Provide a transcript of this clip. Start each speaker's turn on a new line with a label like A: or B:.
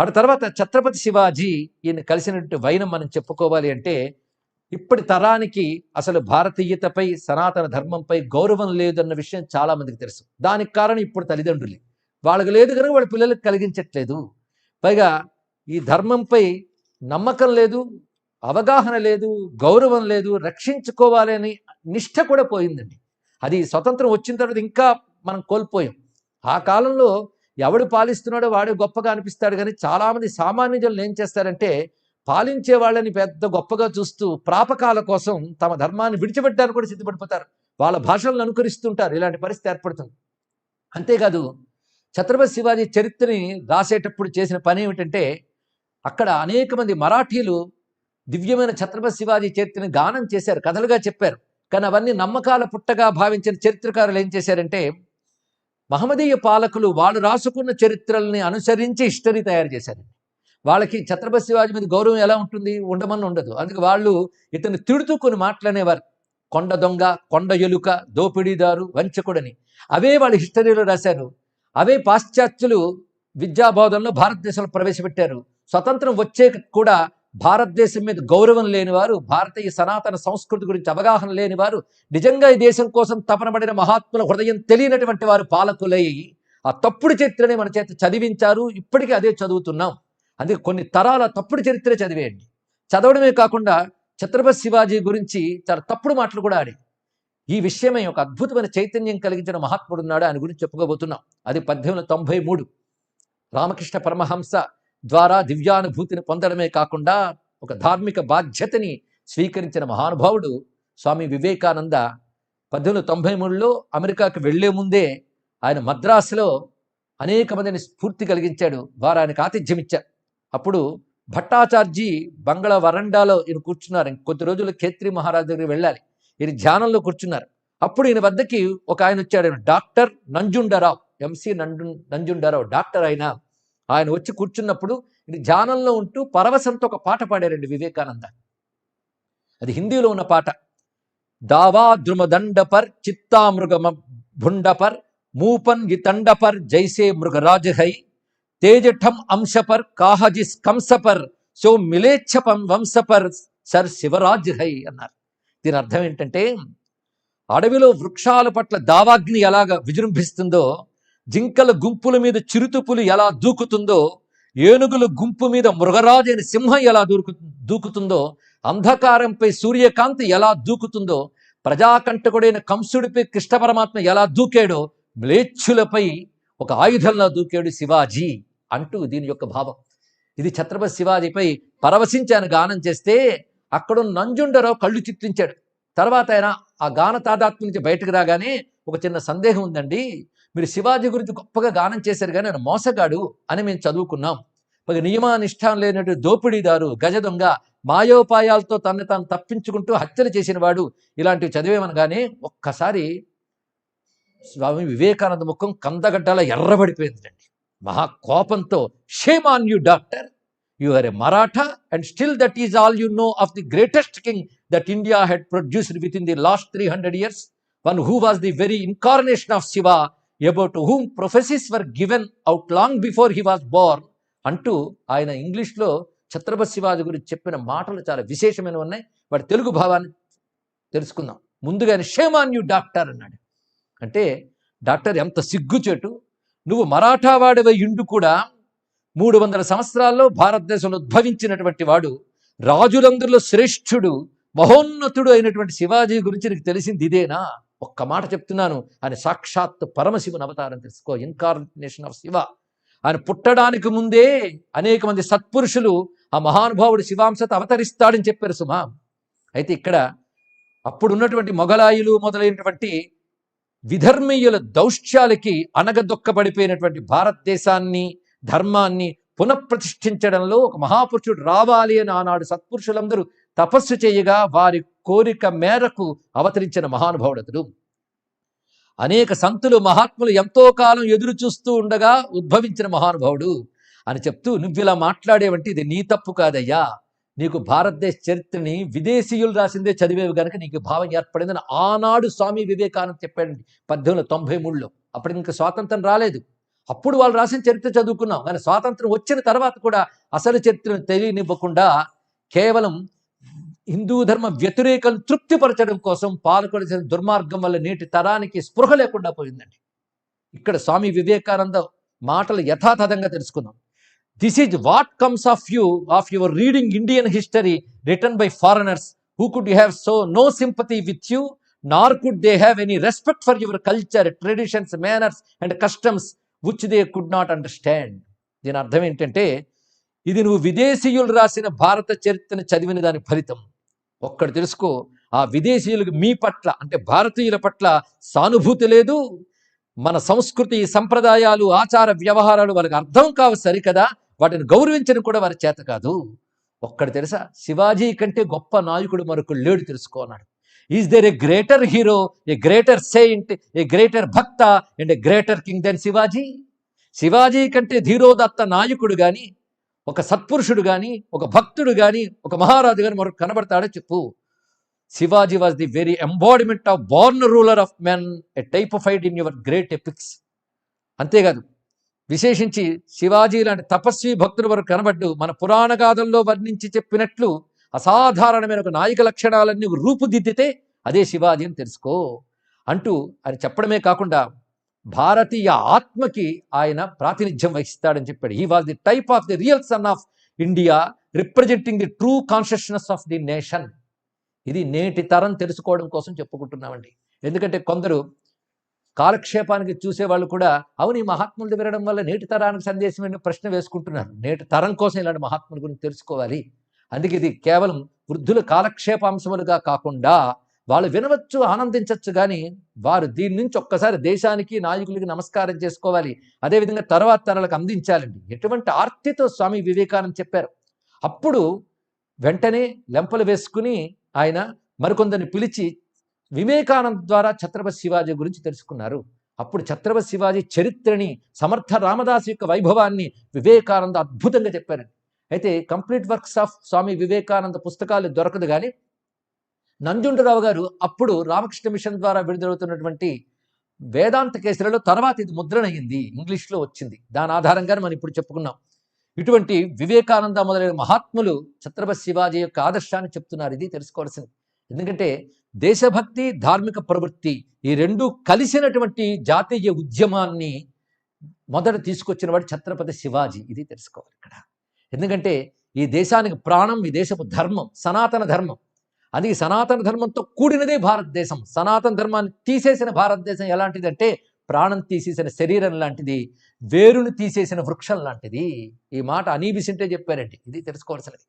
A: ఆ తర్వాత ఛత్రపతి శివాజీ ఈయన కలిసినటువంటి వైనం మనం చెప్పుకోవాలి అంటే ఇప్పటి తరానికి అసలు భారతీయతపై సనాతన ధర్మంపై గౌరవం లేదన్న విషయం చాలామందికి తెలుసు. దానికి కారణం ఇప్పుడు తల్లిదండ్రులే. వాళ్ళకి లేదు కనుక వాళ్ళ పిల్లలకు కలిగించట్లేదు. పైగా ఈ ధర్మంపై నమ్మకం లేదు అవగాహన లేదు గౌరవం లేదు రక్షించుకోవాలని నిష్ట నిష్ఠ కూడా పోయిందండి. అది స్వతంత్రం వచ్చిన తర్వాత ఇంకా మనం కోల్పోయాం. ఆ కాలంలో ఎవడు పాలిస్తున్నాడో వాడే గొప్పగా అనిపిస్తాడు. కానీ చాలామంది సామాన్య జనులు ఏం చేస్తారంటే పాలించే వాళ్ళని పెద్ద గొప్పగా చూస్తూ ప్రాపకాల కోసం తమ ధర్మాన్ని విడిచిపెట్టడానికి కూడా సిద్ధపడిపోతారు. వాళ్ళ భాషలను అనుకరిస్తుంటారు. ఇలాంటి పరిస్థితి ఏర్పడుతుంది. అంతేకాదు ఛత్రపతి శివాజీ చరిత్రని రాసేటప్పుడు చేసిన పని ఏమిటంటే అక్కడ అనేక మంది మరాఠీలు దివ్యమైన ఛత్రపతి శివాజీ చరిత్రని గానం చేశారు. కథలుగా చెప్పారు. కానీ అవన్నీ నమ్మకాల పుట్టగా భావించిన చరిత్రకారులు ఏం చేశారంటే మహమ్మదీయ పాలకులు వాళ్ళు రాసుకున్న చరిత్రల్ని అనుసరించి హిస్టరీ తయారు చేశారు వాళ్ళకి ఛత్రపతి శివాజీ మీద గౌరవం ఎలా ఉంటుంది? ఉండమని ఉండదు. అందుకే వాళ్ళు ఇతను తిడుతూ కొన్ని మాటలనేవారు కొండ దొంగ కొండ ఎలుక దోపిడీదారు వంచకుడని. అవే వాళ్ళు హిస్టరీలో రాశారు. అవే పాశ్చాత్యులు విద్యాబోధనలో భారతదేశంలో ప్రవేశపెట్టారు. స్వతంత్రం వచ్చే కూడా భారతదేశం మీద గౌరవం లేనివారు భారతీయ సనాతన సంస్కృతి గురించి అవగాహన లేనివారు నిజంగా ఈ దేశం కోసం తపనబడిన మహాత్ముల హృదయం తెలియనటువంటి వారు పాలకులై ఆ తప్పుడు చరిత్రని మన చేత చదివించారు. ఇప్పటికీ అదే చదువుతున్నాం. అందుకే కొన్ని తరాల తప్పుడు చరిత్ర చదివేయండి. చదవడమే కాకుండా ఛత్రపతి శివాజీ గురించి చాలా తప్పుడు మాటలు కూడా ఆడి ఈ విషయమై ఒక అద్భుతమైన చైతన్యం కలిగించిన మహాత్ముడు ఉన్నాడు. ఆయన గురించి చెప్పుకోబోతున్నాం. అది పద్దెనిమిది వందల తొంభై మూడు. రామకృష్ణ పరమహంస ద్వారా దివ్యానుభూతిని పొందడమే కాకుండా ఒక ధార్మిక బాధ్యతని స్వీకరించిన మహానుభావుడు స్వామి వివేకానంద పద్దెనిమిది వందల తొంభై మూడులో అమెరికాకి వెళ్ళే ముందే ఆయన మద్రాసులో అనేక మందిని స్ఫూర్తి కలిగించాడు వారు ఆయనకు ఆతిథ్యం ఇచ్చారు. అప్పుడు భట్టాచార్జీ బంగ్లా వరండాలో ఈయన కూర్చున్నారు. కొద్ది రోజులు ఖేత్రి మహారాజ్ దగ్గరికి వెళ్ళాలి. ఈయన ధ్యానంలో కూర్చున్నారు. అప్పుడు ఈయన వద్దకి ఒక ఆయన వచ్చాడు. Doctor Nanjundarao MC Nanju Nanjundarao. Doctor ఆయన ఆయన వచ్చి కూర్చున్నప్పుడు ఇది ధ్యానంలో ఉంటూ పరవశంతో ఒక పాట పాడారండి వివేకానంద. అది హిందీలో ఉన్న పాట. దావా ద్రుమదండపర్ చిత్తామృగమ భుండపర్ మూపన్ తండపర్ జైసే మృగరాజహై తేజఠం అంశపర్ కాహజిస్ కంసపర్ సో మిలేచ్ఛపం వంశపర్ సర్ శివరాజ్ హై అన్నారు. దీని అర్థం ఏంటంటే అడవిలో వృక్షాల పట్ల దావాగ్ని ఎలాగ విజృంభిస్తుందో జింకల గుంపుల మీద చిరుతుపులు ఎలా దూకుతుందో ఏనుగుల గుంపు మీద మృగరాజు అయిన సింహం ఎలా దూకు దూకుతుందో అంధకారంపై సూర్యకాంతి ఎలా దూకుతుందో ప్రజాకంటకుడైన కంసుడిపై కృష్ణ పరమాత్మ ఎలా దూకాడో మ్లేచ్చులపై ఒక ఆయుధంలా దూకాడు శివాజీ అంటూ దీని యొక్క భావం. ఇది ఛత్రపతి శివాజీపై పరవశించాను గానం చేస్తే అక్కడ నంజుండరావు కళ్ళు చిత్రించాడు తర్వాత ఆయన ఆ గాన తాదాత్మ్యం నుంచి బయటకు రాగానే ఒక చిన్న సందేహం ఉందండి. మీరు శివాజీ గురించి గొప్పగా గానం చేశారు కానీ ఆయన మోసగాడు అని మేము చదువుకున్నాం. ఒక నియమానిష్టాం లేనటువంటి దోపిడీదారు గజ దొంగ మాయోపాయాలతో తనని తాను తప్పించుకుంటూ హత్యలు చేసిన వాడు ఇలాంటివి చదివేమనగానే ఒక్కసారి స్వామి వివేకానంద ముఖం కందగడ్డలా ఎర్రబడిపోయిందండి. మహా కోపంతో shame on you doctor you are a Maratha and still that is all you know of the greatest king that India had produced within the last three hundred years one who was the very incarnation of Shiva about whom prophecies were given out long before he was born అంటూ ఆయన ఇంగ్లీష్లో ఛత్రపతి శివాజీ గురించి చెప్పిన మాటలు చాలా విశేషమైన ఉన్నాయి. వాటి తెలుగు భావాన్ని తెలుసుకుందాం. ముందుగానే షేమాన్ యూ డాక్టర్ అన్నాడు. అంటే డాక్టర్ ఎంత సిగ్గుచేటు. నువ్వు మరాఠావాడవై ఇండు కూడా మూడు వందల సంవత్సరాల్లో భారతదేశంలో ఉద్భవించినటువంటి వాడు రాజులందరిలో శ్రేష్ఠుడు మహోన్నతుడు అయినటువంటి శివాజీ గురించి నీకు తెలిసింది ఇదేనా? ఒక్క మాట చెప్తున్నాను. ఆయన సాక్షాత్ పరమశివుని అవతారం తెలుసుకో. ఇన్కార్నేషన్ ఆఫ్ శివ ఆయన పుట్టడానికి ముందే అనేక మంది సత్పురుషులు ఆ మహానుభావుడు శివాంశత అవతరిస్తాడని చెప్పారు సుమా. అయితే ఇక్కడ అప్పుడు ఉన్నటువంటి మొఘలాయులు మొదలైనటువంటి విధర్మీయుల దౌష్ట్యాలకి అనగదొక్కబడిపోయినటువంటి భారతదేశాన్ని ధర్మాన్ని పునఃప్రతిష్ఠించడంలో ఒక మహాపురుషుడు రావాలి అని ఆనాడు సత్పురుషులందరూ తపస్సు చేయగా వారి కోరిక మేరకు అవతరించిన మహానుభావుడు అనేక సంతులు మహాత్ములు ఎంతో కాలం ఎదురు చూస్తూ ఉండగా ఉద్భవించిన మహానుభావుడు అని చెప్తూ నువ్వు ఇలా మాట్లాడేవంటే ఇది నీ తప్పు కాదయ్యా. నీకు భారతదేశ చరిత్రని విదేశీయులు రాసిందే చదివేవి కనుక నీకు భావం ఏర్పడిందని ఆనాడు స్వామి వివేకానంద చెప్పాడండి పద్దెనిమిది తొంభై మూడులో. అప్పుడు ఇంకా స్వాతంత్రం రాలేదు. అప్పుడు వాళ్ళు రాసిన చరిత్ర చదువుకున్నాం. కానీ స్వాతంత్రం వచ్చిన తర్వాత కూడా అసలు చరిత్రను తెలియనివ్వకుండా కేవలం హిందూ ధర్మ వ్యతిరేకం తృప్తిపరచడం కోసం పాల్గొన దుర్మార్గం వల్ల నేటి తరానికి స్పృహ లేకుండా పోయిందండి. ఇక్కడ స్వామి వివేకానంద మాటలు యథాతథంగా తెలుసుకుందాం. This is what comes of you of your reading Indian history written by foreigners who could you have so no sympathy with you nor could they have any respect for your culture traditions manners and customs which they could not understand దీని అర్థం ఏంటంటే ఇది నువ్వు విదేశీయులు రాసిన భారత చరిత్రను చదివిన దాని ఫలితం. ఒక్కడు తెలుసుకో ఆ విదేశీయులకు మీ పట్ల అంటే భారతీయుల పట్ల సానుభూతి లేదు మన సంస్కృతి సంప్రదాయాలు ఆచార వ్యవహారాలు వాళ్ళకి అర్థం కావు సరికదా వాటిని గౌరవించడం కూడా వారి చేత కాదు. ఒక్కడు తెలుసా శివాజీ కంటే గొప్ప నాయకుడు మరొకడు లేడు తెలుసుకో అన్నాడు. Is there a greater hero a greater saint a greater bhakta and a greater king than Shivaji Shivaji కంటే ధీరోదత్త నాయకుడు కానీ ఒక సత్పురుషుడు కానీ ఒక భక్తుడు కానీ ఒక మహారాజు కానీ మరొక కనబడతాడో చెప్పు? Shivaji was the very embodiment of born ruler of men a type of fight in your great epics అంతేకాదు విశేషించి శివాజీ లాంటి తపస్వి భక్తుడు వరకు కనబడ్డు మన పురాణ గాథల్లో వర్ణించి చెప్పినట్లు అసాధారణమైన ఒక నాయక లక్షణాలన్నీ రూపుదిద్దితే అదే శివాజీ అని తెలుసుకో అంటూ ఆయన చెప్పడమే కాకుండా భారతీయ ఆత్మకి ఆయన ప్రాతినిధ్యం వహిస్తాడని చెప్పాడు. He was the type of the real son of India representing the true consciousness of the nation ఇది నేటి తరం తెలుసుకోవడం కోసం చెప్పుకుంటున్నామండి. ఎందుకంటే కొందరు కాలక్షేపానికి చూసేవాళ్ళు కూడా అవును ఈ మహాత్ములు వినడం వల్ల నేటి తరానికి సందేశం ప్రశ్న వేసుకుంటున్నారు. నేటి తరం కోసం ఇలాంటి మహాత్ముల గురించి తెలుసుకోవాలి. అందుకే ఇది కేవలం వృద్ధుల కాలక్షేపాంశములుగా కాకుండా వాళ్ళు వినవచ్చు ఆనందించవచ్చు కానీ వారు దీని నుంచి ఒక్కసారి దేశానికి నాయకులకి నమస్కారం చేసుకోవాలి. అదేవిధంగా తర్వాత తరాలకు అందించాలండి. ఎటువంటి ఆర్తితో స్వామి వివేకానంద చెప్పారు. అప్పుడు వెంటనే లెంపలు వేసుకుని ఆయన మరికొందరిని పిలిచి వివేకానంద్ ద్వారా ఛత్రపతి శివాజీ గురించి తెలుసుకున్నారు. అప్పుడు ఛత్రపతి శివాజీ చరిత్రని సమర్థ రామదాస్ యొక్క వైభవాన్ని వివేకానంద అద్భుతంగా చెప్పారండి. అయితే complete works of Swami Vivekananda పుస్తకాలు దొరకదు కానీ నంజుండరావు గారు అప్పుడు రామకృష్ణ మిషన్ ద్వారా విడుదలవుతున్నటువంటి వేదాంత కేసులలో తర్వాత ఇది ముద్రణయింది ఇంగ్లీష్లో వచ్చింది. దాని ఆధారంగానే మనం ఇప్పుడు చెప్పుకున్నాం. ఇటువంటి వివేకానంద మొదలైన మహాత్ములు ఛత్రపతి శివాజీ యొక్క ఆదర్శాన్ని చెప్తున్నారు. ఇది తెలుసుకోవాల్సింది. ఎందుకంటే దేశభక్తి ధార్మిక ప్రవృత్తి ఈ రెండు కలిసినటువంటి జాతీయ ఉద్యమాన్ని మొదట తీసుకొచ్చిన వాడు ఛత్రపతి శివాజీ. ఇది తెలుసుకోవాలి ఇక్కడ. ఎందుకంటే ఈ దేశానికి ప్రాణం ఈ దేశపు ధర్మం సనాతన ధర్మం. అది సనాతన ధర్మంతో కూడినదే భారతదేశం. సనాతన ధర్మాన్ని తీసేసిన భారతదేశం ఎలాంటిదంటే ప్రాణం తీసేసిన శరీరం లాంటిది వేరుని తీసేసిన వృక్షం లాంటిది. ఈ మాట అనీబిసింటే చెప్పారండి. ఇది తెలుసుకోవాల్సినది.